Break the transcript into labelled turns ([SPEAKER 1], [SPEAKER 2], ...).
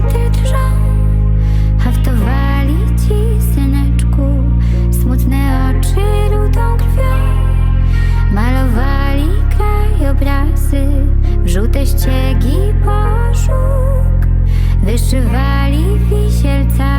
[SPEAKER 1] Samoloty drżą, haftowali ci syneczku Smutne oczy lutą krwią. Malowali krajobrazy w żółte ściegi poszuk. Wyszywali wisielca